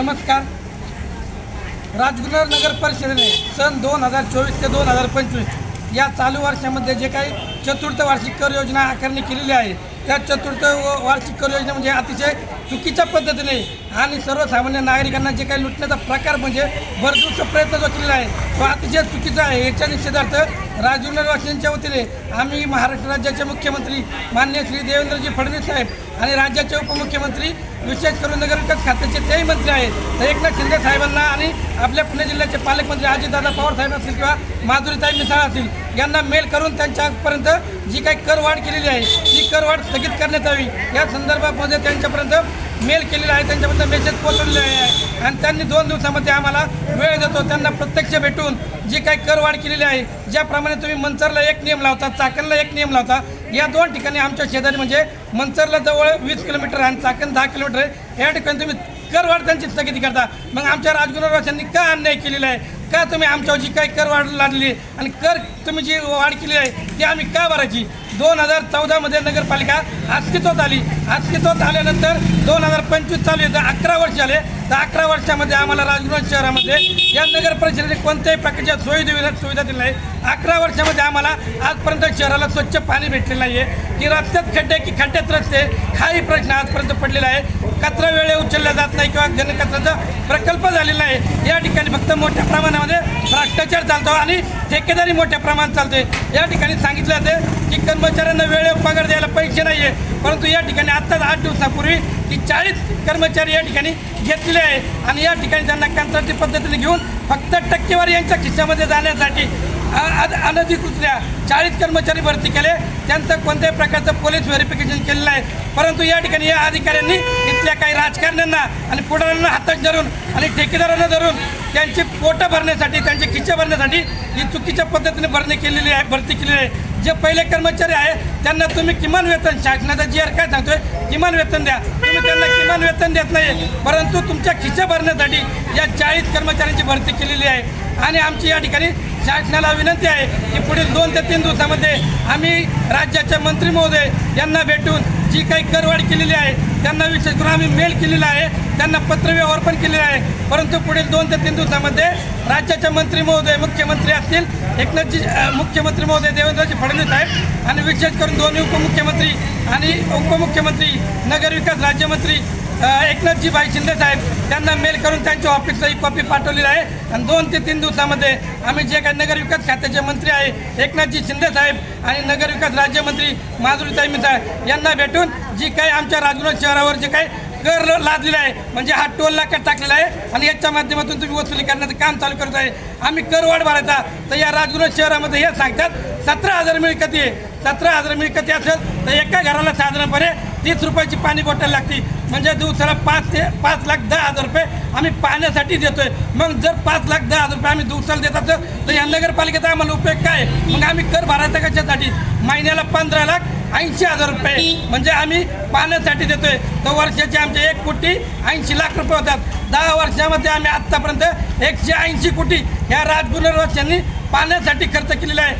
नमस्कार. राजगुन्नर नगर परिषदेने सन दोन हजार चोवीस ते दोन हजार पंचवीस या चालू वर्षामध्ये जे काही चतुर्थ वार्षिक कर योजना आकारणी केलेली आहे त्या चतुर्थ व- वार्षिक कर योजना म्हणजे अतिशय चुकीच्या पद्धतीने आणि सर्वसामान्य नागरिकांना जे काही लुटण्याचा प्रकार म्हणजे भरपूरचा प्रयत्न जो केलेला आहे तो अतिशय चुकीचा आहे. याच्या निषेधार्थ राजगुन्नरवासियांच्या वतीने आम्ही महाराष्ट्र राज्याचे मुख्यमंत्री मान्य श्री देवेंद्रजी फडणवीस साहेब आणि राज्याचे उपमुख्यमंत्री विशेष करून नगरविकास खात्याचे तेही मंत्री आहेत. तर एकनाथ शिंदे साहेबांना आणि आपल्या पुणे जिल्ह्याचे पालकमंत्री अजितदादा पवार साहेब असतील किंवा माधुरीताई मिसाळ असतील यांना मेल करून त्यांच्यापर्यंत जी काही करवाढ केलेली आहे ती करवाढ स्थगित करण्यात यावी. या संदर्भामध्ये त्यांच्यापर्यंत मेल केलेला आहे. त्यांच्यापर्यंत मेसेज पोहोचवलेला आहे. आणि त्यांनी दोन दिवसामध्ये आम्हाला वेळ देतो. त्यांना प्रत्यक्ष भेटून जी काही करवाढ केलेली आहे ज्याप्रमाणे तुम्ही मंचरला एक नियम लावता चाकणला एक नियम लावता या दोन ठिकाणी आमच्या शेजारी म्हणजे मंचरला जवळ वीस किलोमीटर आणि चाकण दहा किलोमीटर आहे. या ठिकाणी तुम्ही करवाढ त्यांची स्थगिती करता. मग आमच्या राजगुरुवाशांनी का अन्याय केलेला आहे? का तुम्ही आमच्यावर जी काही करवाढ लागली आणि कर तुम्ही जी वाढ केली आहे ती आम्ही का भरायची? दोन हजार चौदामध्ये नगरपालिका अस्तित्वात आली. अस्तित्वात आल्यानंतर दोन हजार पंचवीस चालू आहे. तर अकरा वर्ष झाले. तर अकरा वर्षामध्ये आम्हाला राजगुरू शहरामध्ये या नगर परिषदेने कोणत्याही प्रकारच्या सोयी सुविधा सुविधा दिल्या नाही. अकरा वर्षामध्ये आम्हाला आजपर्यंत शहराला स्वच्छ पाणी भेटलेलं नाही आहे की रस्त्यात खड्डे की खड्ड्यात रस्ते हाही प्रश्न आजपर्यंत पडलेला आहे. कचरा वेळे उचलला जात नाही किंवा घनकचऱ्याचा प्रकल्प झालेला आहे या ठिकाणी फक्त मोठ्या प्रमाणामध्ये भ्रष्टाचार चालतो आणि ठेकेदारी मोठ्या प्रमाणात चालते या ठिकाणी सांगितलं जाते की कर्मचाऱ्यांना वेळेवर पगार द्यायला पैसे नाही आहे परंतु या ठिकाणी आत्ताच आठ दिवसापूर्वी की चाळीस कर्मचारी या ठिकाणी घेतले आहे आणि या ठिकाणी त्यांना कंत्राटी पद्धतीने घेऊन फक्त टक्केवारी यांच्या खिशामध्ये जाण्यासाठी अनधिकृतल्या चाळीस कर्मचारी भरती केले. त्यांचं कोणत्याही प्रकारचं पोलीस व्हेरिफिकेशन केलेलं आहे परंतु या ठिकाणी या अधिकाऱ्यांनी इथल्या काही राजकारण्यांना आणि पुढाऱ्यांना हातात धरून आणि ठेकेदारांना धरून त्यांची पोटं भरण्यासाठी त्यांचे खिच्चे भरण्यासाठी ही चुकीच्या पद्धतीने भरणी केलेली आहे भरती केलेली आहे. जे पहिले कर्मचारी आहे त्यांना तुम्ही किमान वेतन शासनाचा जी आर काय सांगतोय किमान वेतन द्या. तुम्ही त्यांना किमान वेतन देत नाही परंतु तुमच्या खिचे भरण्यासाठी या चाळीस कर्मचाऱ्यांची भरती केलेली आहे. आणि आमची या ठिकाणी शासनाला विनंती आहे की पुढील दोन ते तीन दिवसामध्ये आम्ही राज्याचे मंत्री महोदय यांना भेटून जी काही करवाढ केलेली आहे त्यांना विशेष करून आम्ही मेल केलेला आहे त्यांना पत्रव्यवहार पण केलेला आहे. परंतु पुढील दोन ते तीन दिवसामध्ये राज्याचे मंत्री महोदय मुख्यमंत्री असतील एकनाथजी मुख्यमंत्री महोदय देवेंद्रजी फडणवीस साहेब आणि विशेष करून दोन्ही उपमुख्यमंत्री आणि उपमुख्यमंत्री नगरविकास राज्यमंत्री एकनाथजी भाई शिंदे साहेब त्यांना मेल करून त्यांच्या ऑफिसला ही कॉपी पाठवलेली आहे. आणि दोन ते तीन दिवसामध्ये आम्ही जे काही नगरविकास खात्याचे मंत्री आहे एकनाथजी शिंदे साहेब आणि नगरविकास राज्यमंत्री माधुरीताई मिसाळ यांना भेटून जी काही आमच्या राजगुरा शहरावर जे काही कर लादलेला आहे म्हणजे हा टोल लाकड टाकलेला आहे आणि याच्या माध्यमातून तुम्ही वसुली करण्याचं काम चालू करत आहे. आम्ही कर वाढ भरायचा तर या राजगुरू शहरामध्ये हे सांगतात सतरा हजार मिळकती आहे. सतरा हजार मिळकती असेल तर एका घराला साधारणपणे तीस रुपयाची पाणी बॉटल लागते. म्हणजे दिवसाला पाच ते पाच लाख दहा हजार रुपये आम्ही पाण्यासाठी देतोय. मग जर पाच लाख दहा हजार रुपये आम्ही दिवसाला देत असतो तर या नगरपालिकेचा आम्हाला उपयोग काय? मग आम्ही कर भरायचा कशासाठी? महिन्याला पंधरा लाख ऐंशी हजार रुपये. म्हणजे आम्ही पाण्यासाठी देतोय. तर वर्षाचे आमचे एक कोटी ऐंशी लाख रुपये होतात. दहा वर्षामध्ये आम्ही आत्तापर्यंत एकशे ऐंशी कोटी ह्या राजगुणवर्षांनी पाण्यासाठी खर्च केलेला आहे.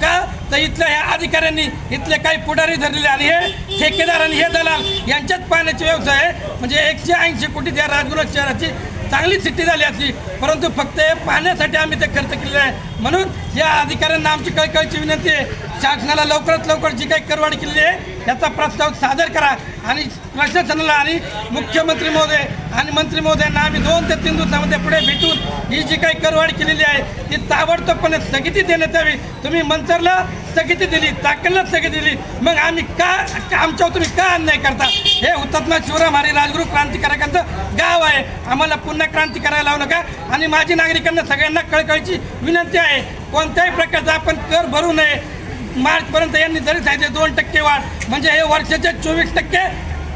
का? तर इथल्या ह्या अधिकाऱ्यांनी इथले काही पुढारी धरलेले आणि हे ठेकेदार आणि हे दलाल यांच्याच पाण्याचे व्यवसाय आहे. म्हणजे एकशे ऐंशी कोटी त्या राजगुरू शहराची चांगली सिटी झाली असली परंतु फक्त हे पाहण्यासाठी आम्ही ते खर्च केलेले आहे. म्हणून या अधिकाऱ्यांना आमची कळकळीची विनंती आहे. शासनाला लवकरात लवकर जी काही करवाढ केलेली आहे याचा प्रस्ताव सादर करा. आणि प्रशासनाला आणि मुख्यमंत्री महोदय आणि मंत्री महोदयांना आम्ही दोन ते तीन दिवसामध्ये पुढे भेटून ही जी काही करवाढ केलेली आहे ती ताबडतोबपणे स्थगिती देण्यात यावी. तुम्ही मंचरला स्थगिती दिली चाकणला स्थगिती दिली मग आम्ही का का- आमच्यावर तुम्ही का अन्याय करता? हे हुतात्मा शिवराम हरी राजगुरू क्रांतिकारकांचं गाव आहे. आम्हाला पुन्हा क्रांती करायला लावू नका. आणि माझी नागरिकांना सगळ्यांना कळकळीची विनंती आहे. कोणत्याही प्रकारचा आपण कर भरू नये. मार्चपर्यंत यांनी जरी सांगितले दोन टक्के वाढ म्हणजे हे वर्षाचे चोवीस टक्के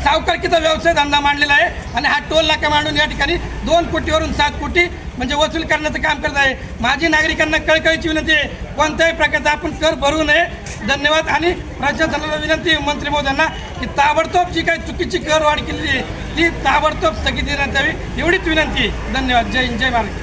सावकारकीचा व्यवसाय धंदा मांडलेला आहे आणि हा टोल नाका मांडून या ठिकाणी दोन कोटीवरून सात कोटी म्हणजे वसूल करण्याचं काम करत आहे. माझी नागरिकांना कळकळीची विनंती आहे. कोणत्याही प्रकारचा आपण कर भरू नये. धन्यवाद. आणि प्रशासनाला विनंती आहे मंत्री महोदयांना की ताबडतोब जी काही चुकीची कर वाढ केलेली आहे ती ताबडतोब स्थगित देण्यात यावी एवढीच विनंती. आहे धन्यवाद. जय हिंद. जय महाराष्ट्र.